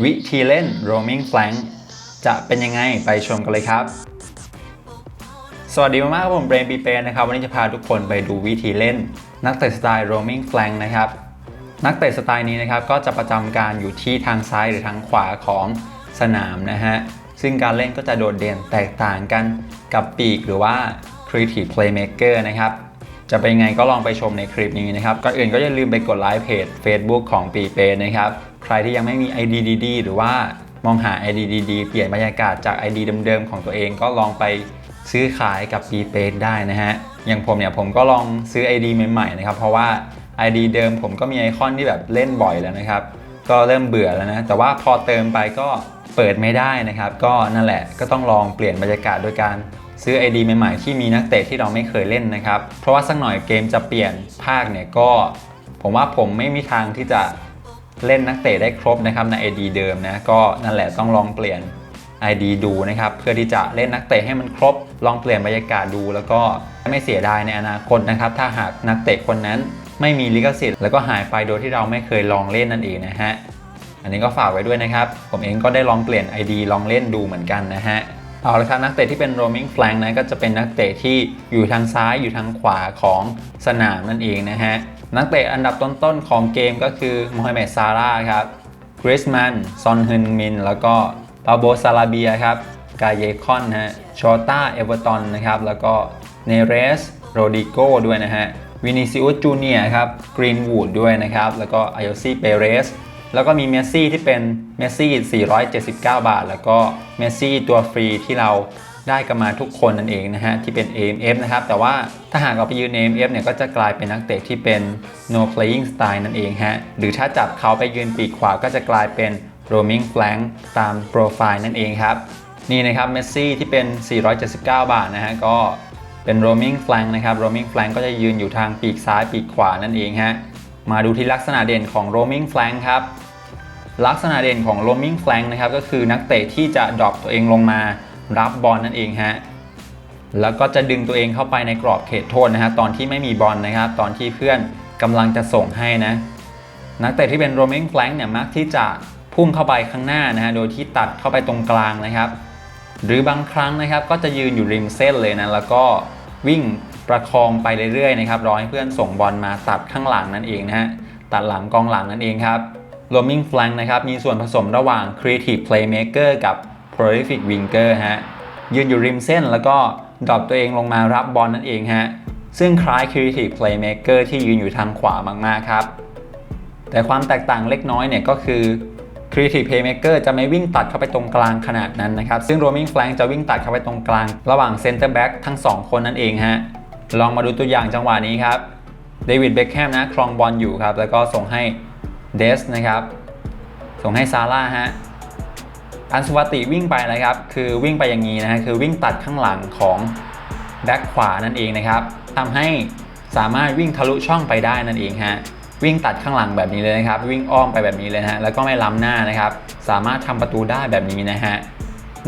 วิธีเล่น roaming flank จะเป็นยังไงไปชมกันเลยครับ สวัสดีมากๆครับผมเบรนปีเปนะครับ วันนี้จะพาทุกคนไปดูวิธีเล่น นักเตะสไตล์ roaming flank นะครับ นักเตะสไตล์นี้นะครับก็จะประจำการอยู่ที่ทางซ้ายหรือทางขวาของสนามนะฮะ ซึ่งการเล่นก็จะโดดเด่นแตกต่างกันกับปีกหรือว่า creative playmaker นะครับจะเป็นยังไงก็ลองไปชมในคลิปนี้นะครับ ก่อนอื่นก็อย่าลืมไปกดไลค์เพจ Facebook ของปีเปนะครับ ใครที่ยังไม่มี ID ดีๆหรือว่ามองหา ID ดีๆ เปลี่ยนบรรยากาศจาก ID เดิมๆของตัวเองก็ลองไปซื้อขายกับปีเปได้นะฮะ อย่างผมเนี่ยผมก็ลองซื้อ ID ใหม่ๆนะครับ เพราะว่า ID เดิมผมก็มีไอคอนที่แบบเล่นบ่อยแล้วนะครับ ก็เริ่มเบื่อแล้วนะ แต่ว่าพอเติมไปก็เปิดไม่ได้นะครับ ก็นั่นแหละก็ต้องลองเปลี่ยนบรรยากาศโดยการซื้อ ID ใหม่ๆ ที่มีนักเตะที่เราไม่เคยเล่นนะครับ เพราะว่าสักหน่อยเกมจะเปลี่ยนภาคเนี่ยก็ ผมว่าผมไม่มีทางที่จะ เล่นนักเตะได้ครบนะครับใน ID เดิมนะก็นั่นแหละต้องลองเปลี่ยน ID ดูนะครับ เพื่อที่จะเล่นนักเตะให้มันครบ ลองเปลี่ยนบรรยากาศดู แล้วก็ไม่เสียดายในอนาคตนะครับ ถ้าหากนักเตะคนนั้นไม่มีลิขสิทธิ์แล้วก็หายไปโดยที่เราไม่เคยลองเล่นนั่นเองนะฮะอันนี้ก็ฝากไว้ด้วยนะครับ ผมเองก็ได้ลองเปลี่ยน ID ลองเล่นดูเหมือนกันนะฮะเอาละครับนักเตะที่เป็น roaming flank นะก็จะเป็นนักเตะที่อยู่ทางซ้ายอยู่ทางขวาของสนามนั่นเองนะฮะ นักเตะอันดับต้นๆของเกมก็คือโมฮัมเหม็ดซาร่าครับกริสมันซอนฮึนมิน แล้วก็ปาโบซาลาเบียครับกาเยคอนฮะชอต้าเอเวอร์ตันนะครับ แล้วก็เนเรสโรดิโกด้วยนะฮะวินิซิอุสจูเนียครับกรีนวูดด้วยนะครับ แล้วก็ไอโอซี่เปเรสแล้วก็มีเมสซี่ที่เป็นเมสซี่ 479 บาท แล้วก็เมสซี่ตัวฟรีที่เรา ได้กันมาทุกคนนั่นเองนะฮะที่เป็น AMF นะครับแต่ว่าถ้าหากเราไปยืน AMF เนี่ยก็จะกลายเป็นนักเตะที่เป็น no playing style นั่นเองฮะหรือถ้าจับเขาไปยืนปีกขวาก็จะกลายเป็น roaming flank ตามโปรไฟล์นั่นเองครับนี่นะครับเมสซี่ที่เป็น 479 บาทนะฮะก็เป็น roaming flank นะครับ roaming flank ก็จะยืนอยู่ทางปีกซ้ายปีกขวานั่นเองฮะมาดูที่ลักษณะเด่นของ roaming flank ครับลักษณะเด่นของ roaming flank นะครับก็คือนักเตะที่จะดรอปตัวเองลงมา รับบอลนั่นเองฮะแล้วก็จะดึงตัวเองเข้าไปในกรอบเขตโทษนะฮะตอนที่ไม่มีบอลนะครับ ตอนที่เพื่อนกำลังจะส่งให้นะนักเตะที่เป็น roaming flank เนี่ยมักที่จะพุ่งเข้าไปข้างหน้านะฮะโดยที่ตัดเข้าไปตรงกลางนะครับ หรือบางครั้งนะครับก็จะยืนอยู่ริมเส้นเลยนะแล้วก็วิ่งประคองไปเรื่อยๆนะครับรอให้เพื่อนส่งบอลมาตัดข้างหลังนั่นเองนะฮะตัดหลังกองหลังนั่นเองครับ roaming flank นะครับมีส่วนผสมระหว่าง creative playmaker กับ prolific winger ฮะยืนอยู่ริมเส้นแล้วก็ดรอปตัวเองลงมารับบอลนั่นเองฮะซึ่งคล้าย creative playmaker ที่ยืนอยู่ทางขวามากๆครับ แต่ความแตกต่างเล็กน้อยเนี่ยก็คือ Creative Playmaker จะไม่วิ่งตัดเข้าไปตรงกลางขนาดนั้นนะครับ ซึ่ง Roaming Flank จะวิ่งตัดเข้าไปตรงกลาง ระหว่าง Center Back ทั้ง 2 คนนั่นเองฮะ ลองมาดูตัวอย่างจังหวะนี้ครับ เดวิด เบคแฮมนะ ครองบอลอยู่ครับ แล้วก็ส่งให้เดสนะครับ ส่งให้ซาร่าฮะ อันสุวัติวิ่งไปนะครับ คือวิ่งไปอย่างนี้นะฮะคือวิ่งตัดข้างหลังของแบ็คขวานั่นเองนะครับทำให้สามารถวิ่งทะลุช่องไปได้นั่นเองฮะวิ่งตัดข้างหลังแบบนี้เลยนะครับ วิ่งอ้อมไปแบบนี้เลยฮะแล้วก็ไม่ล้ำหน้านะครับ สามารถทำประตูได้แบบนี้นะฮะ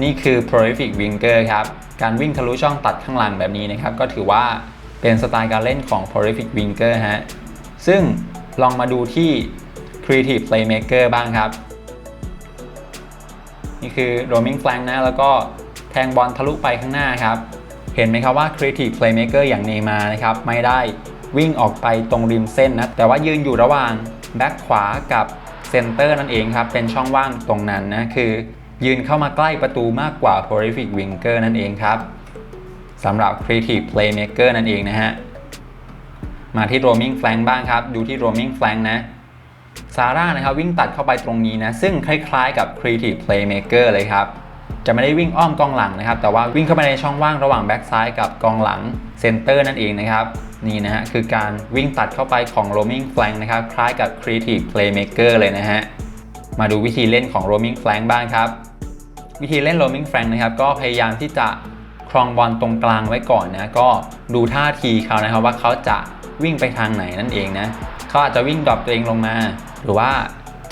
นี่คือ prolific winger ครับการวิ่งทะลุช่องตัดข้างหลังแบบนี้นะครับ ก็ถือว่าเป็นสไตล์การเล่นของ prolific winger ฮะซึ่งลองมาดูที่ creative playmaker บ้างครับ นี่คือ roaming flank นะ แล้วก็แทงบอลทะลุไปข้างหน้าครับ เห็นไหมครับว่า creative playmaker อย่างเนย์มานะครับ ไม่ได้วิ่งออกไปตรงริมเส้นนะ แต่ว่ายืนอยู่ระหว่างแบ็คขวากับเซนเตอร์นั่นเองครับ เป็นช่องว่างตรงนั้นนะ คือ ยืนเข้ามาใกล้ประตูมากกว่า prolific winger นั่นเองครับสำหรับ creative playmaker นั่นเองนะฮะ มาที่ roaming flank บ้างครับ ดูที่ roaming flank นะ ซาร่านะครับวิ่งตัดเข้าไปตรงนี้นะ ซึ่งคล้ายๆกับ Creative Playmaker เลยครับ จะไม่ได้วิ่งอ้อมกองหลังนะครับ แต่ว่าวิ่งเข้าไปในช่องว่างระหว่างแบ็กซ้ายกับกองหลังเซนเตอร์นั่นเองนะครับ นี่นะฮะคือการวิ่งตัดเข้าไปของ roaming flank นะครับ คล้ายกับ Creative Playmaker เลยนะฮะ มาดูวิธีเล่นของ roaming flank บ้างครับ วิธีเล่น roaming flank นะครับ ก็พยายามที่จะครองบอลตรงกลางไว้ก่อนนะ ก็ดูท่าทีเขานะครับว่าเขาจะวิ่งไปทางไหนนั่นเองนะ เขาอาจจะวิ่งดรอปตัวเองลงมา หรือว่า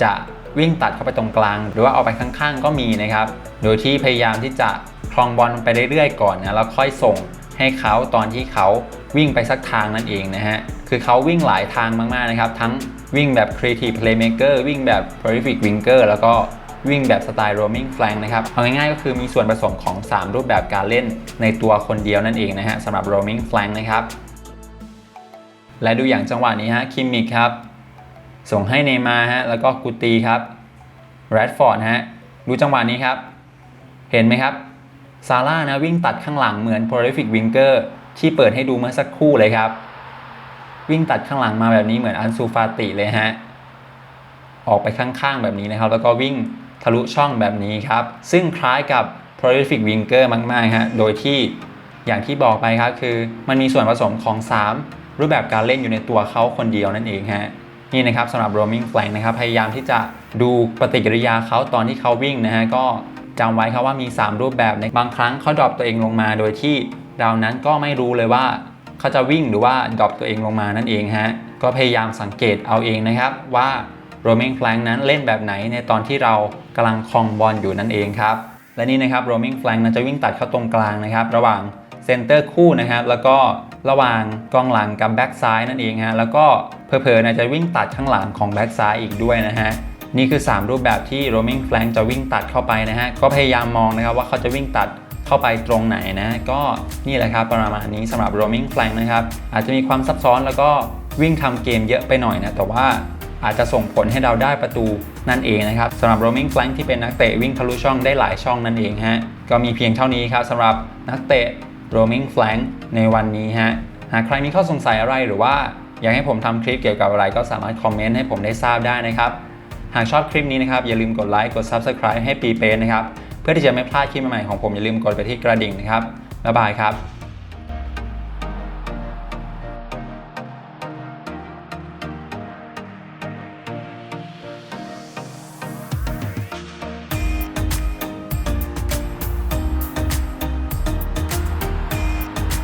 จะวิ่งตัดเข้าไปตรงกลาง หรือว่าเอาไปข้างๆก็มีนะครับ โดยที่พยายามที่จะครองบอลไปเรื่อยๆก่อนนะแล้วค่อยส่งให้เขาตอนที่เขาวิ่งไปสักทางนั่นเองนะฮะ คือเขาวิ่งหลายทางมากๆนะครับ ทั้งวิ่งแบบ creative playmaker วิ่งแบบ prolific winger แล้วก็วิ่งแบบสไตล์ roaming flank นะครับเอาง่ายๆก็คือมีส่วนผสมของ 3 รูปแบบการเล่นในตัวคนเดียวนั่นเองนะฮะสำหรับ roaming flank นะครับ และดูอย่างจังหวะนี้ฮะคิมมิกครับ ส่งให้เนมาฮะแล้วก็กูตีครับแรดฟอร์ดฮะดูจังหวะนี้ครับ เห็นไหมครับซาร่านะวิ่งตัดข้างหลังเหมือน prolific winger ที่เปิดให้ดูเมื่อสักครู่เลยครับ วิ่งตัดข้างหลังมาแบบนี้เหมือนอันซูฟาติเลยฮะออกไปข้างๆแบบนี้นะครับ แล้วก็วิ่งทะลุช่องแบบนี้ครับ ซึ่งคล้ายกับ prolific winger มากๆฮะโดยที่อย่างที่บอกไปครับคือมันมีส่วนผสมของ 3 รูปแบบการเล่นอยู่ในตัวเขาคนเดียวนั่นเองฮะนี่นะครับสำหรับ roaming flank นะครับพยายามที่จะดูปฏิกิริยาเขาตอนที่เขาวิ่งนะฮะก็จำไว้ครับว่ามี 3 รูปแบบในบางครั้งเขาดรอปตัวเองลงมา โดยที่เรานั้นก็ไม่รู้เลยว่าเขาจะวิ่งหรือว่าดรอปตัวเองลงมานั่นเองฮะก็พยายามสังเกตเอาเองนะครับว่า roaming flank นั้นเล่นแบบไหนในตอนที่เรากำลังครองบอลอยู่นั่นเองครับและนี่นะครับ roaming flank นั้นจะวิ่งตัดเข้าตรงกลางนะครับ ระหว่าง เซนเตอร์คู่นะครับแล้วก็ระหว่างกองหลังกับแบ็กซ้ายนั่นเองฮะแล้วก็เพอเพอๆนะจะวิ่งตัดข้างหลังของแบ็กซ้ายอีกด้วยนะฮะนี่คือ 3 รูปแบบที่ roaming flank จะวิ่งตัดเข้าไปนะฮะก็พยายามมองนะครับว่าเขาจะวิ่งตัดเข้าไปตรงไหนนะ ก็นี่แหละครับประมาณนี้สำหรับ roaming flank นะครับอาจจะมีความซับซ้อนแล้วก็วิ่งทำเกมเยอะไปหน่อยนะแต่ว่าอาจจะส่งผลให้เราได้ประตูนั่นเองนะครับสำหรับ roaming flank ที่เป็นนักเตะวิ่งทะลุช่องได้หลายช่องนั่นเองฮะก็มีเพียงเท่านี้ครับสำหรับนักเตะ roaming flank ในวันนี้ฮะ หากใครมีข้อสงสัยอะไรหรือว่า อยากให้ผมทำคลิปเกี่ยวกับอะไรก็สามารถคอมเมนต์ให้ผมได้ทราบได้นะครับ หากชอบคลิปนี้นะครับ อย่าลืมกดไลค์กด subscribe ให้ปีเปนะครับ เพื่อที่จะไม่พลาดคลิปใหม่ๆของผมอย่าลืมกดไปที่กระดิ่งนะครับบ๊ายบายครับ